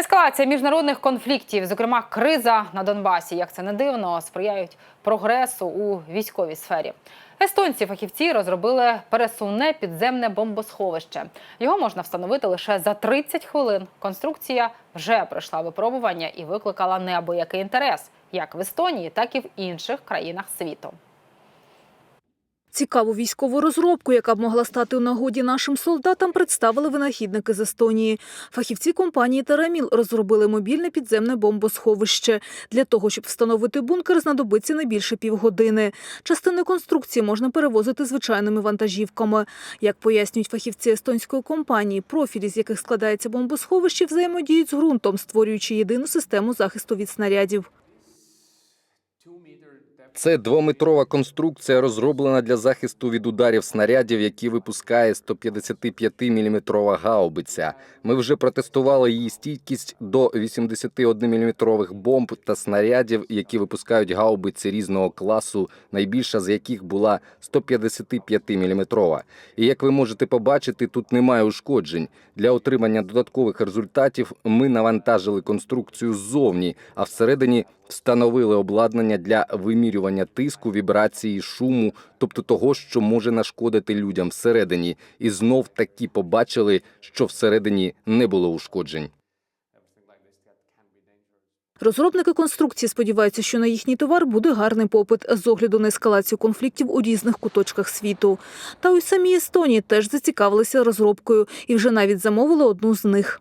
Ескалація міжнародних конфліктів, зокрема криза на Донбасі, як це не дивно, сприяють прогресу у військовій сфері. Естонці фахівці розробили пересувне підземне бомбосховище. Його можна встановити лише за 30 хвилин. Конструкція вже пройшла випробування і викликала неабиякий інтерес як в Естонії, так і в інших країнах світу. Цікаву військову розробку, яка б могла стати у нагоді нашим солдатам, представили винахідники з Естонії. Фахівці компанії Тераміл розробили мобільне підземне бомбосховище. Для того, щоб встановити бункер, знадобиться не більше півгодини. Частини конструкції можна перевозити звичайними вантажівками. Як пояснюють фахівці естонської компанії, профілі, з яких складається бомбосховище, взаємодіють з ґрунтом, створюючи єдину систему захисту від снарядів. Це двометрова конструкція, розроблена для захисту від ударів снарядів, які випускає 155-мм гаубиця. Ми вже протестували її стійкість до 81-мм бомб та снарядів, які випускають гаубиці різного класу, найбільша з яких була 155-мм. І як ви можете побачити, тут немає ушкоджень. Для отримання додаткових результатів ми навантажили конструкцію ззовні, а всередині встановили обладнання для вимірювання тиску, вібрації, шуму, тобто того, що може нашкодити людям всередині, і знов таки побачили, що всередині не було ушкоджень. Розробники конструкції сподіваються, що на їхній товар буде гарний попит з огляду на ескалацію конфліктів у різних куточках світу. Та й самі Естонії теж зацікавилися розробкою і вже навіть замовили одну з них.